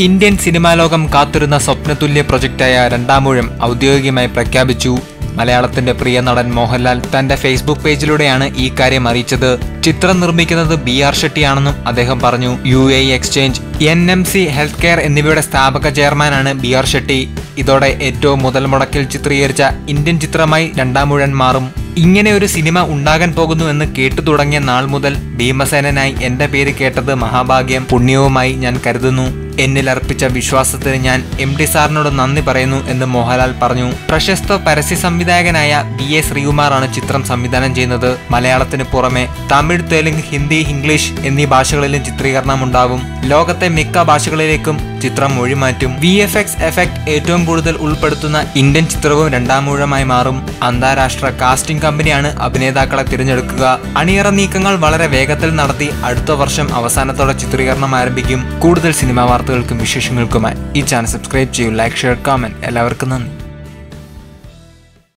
Indian cinema ലോകം കാത്തിരുന്ന സ്വപ്നതുല്യ പ്രൊജക്റ്റായ രണ്ടാമൂഴം ഔദ്യോഗികമായി പ്രഖ്യാപിച്ചു. മലയാളത്തിന്റെ പ്രിയ നടൻ മോഹൻലാൽ തന്റെ ഫേസ്ബുക്ക് പേജിലൂടെയാണ് ഈ കാര്യം അറിയിച്ചത്. ചിത്രം നിർമ്മിക്കുന്നത് ബി ആർ ഷെട്ടിയാണെന്നും അദ്ദേഹം പറഞ്ഞു. U A exchange N M C health care എന്നിവയുടെ സ്ഥാപക ചെയർമാനാണ് ബി ആർ ഷെട്ടി. ഇതോടെ ഏറ്റവും മുതൽ മുടക്കിൽ ചിത്രീകരിച്ച ഇന്ത്യൻ ചിത്രമായി രണ്ടാമൂഴൻ മാറും. ഇങ്ങനെ ഒരു സിനിമ ഉണ്ടാകാൻ പോകുന്നു എന്ന് കേട്ടു തുടങ്ങിയ നാൾ മുതൽ ഭീമസേനനായി എന്റെ പേര് കേട്ടത് മഹാഭാഗ്യം. പുണ്യവുമായി ഞാൻ കരുതുന്നു. എന്നിൽ അർപ്പിച്ച വിശ്വാസത്തിന് ഞാൻ എം ഡി സാറിനോട് നന്ദി പറയുന്നു എന്ന് മോഹൻലാൽ പറഞ്ഞു. പ്രശസ്ത പരസ്യ സംവിധായകനായ വി എ ശ്രീകുമാറാണ് ചിത്രം സംവിധാനം ചെയ്യുന്നത്. മലയാളത്തിന് പുറമെ തമിഴ് തെലുങ്ക് ഹിന്ദി ഇംഗ്ലീഷ് എന്നീ ഭാഷകളിലും ചിത്രീകരണം ഉണ്ടാവും ലോകത്തെ മിക്ക ഭാഷകളിലേക്കും ചിത്രം മൊഴിമാറ്റും വി എഫ് എക്സ് എഫക്ട് ഏറ്റവും കൂടുതൽ ഉൾപ്പെടുത്തുന്ന ഇന്ത്യൻ ചിത്രവും രണ്ടാം മൂഴമായി മാറും. അന്താരാഷ്ട്ര കാസ്റ്റിംഗ് കമ്പനിയാണ് അഭിനേതാക്കളെ തിരഞ്ഞെടുക്കുക. അണിയറ നീക്കങ്ങൾ വളരെ വേഗത്തിൽ നടത്തി അടുത്ത വർഷം അവസാനത്തോടെ ചിത്രീകരണം ആരംഭിക്കും. കൂടുതൽ സിനിമാ വാർത്തകൾക്കും വിശേഷങ്ങൾക്കുമായി ഈ ചാനൽ സബ്സ്ക്രൈബ് ചെയ്യൂ ലൈക്ക് ഷെയർ കമന്റ് എല്ലാവർക്കും നന്ദി.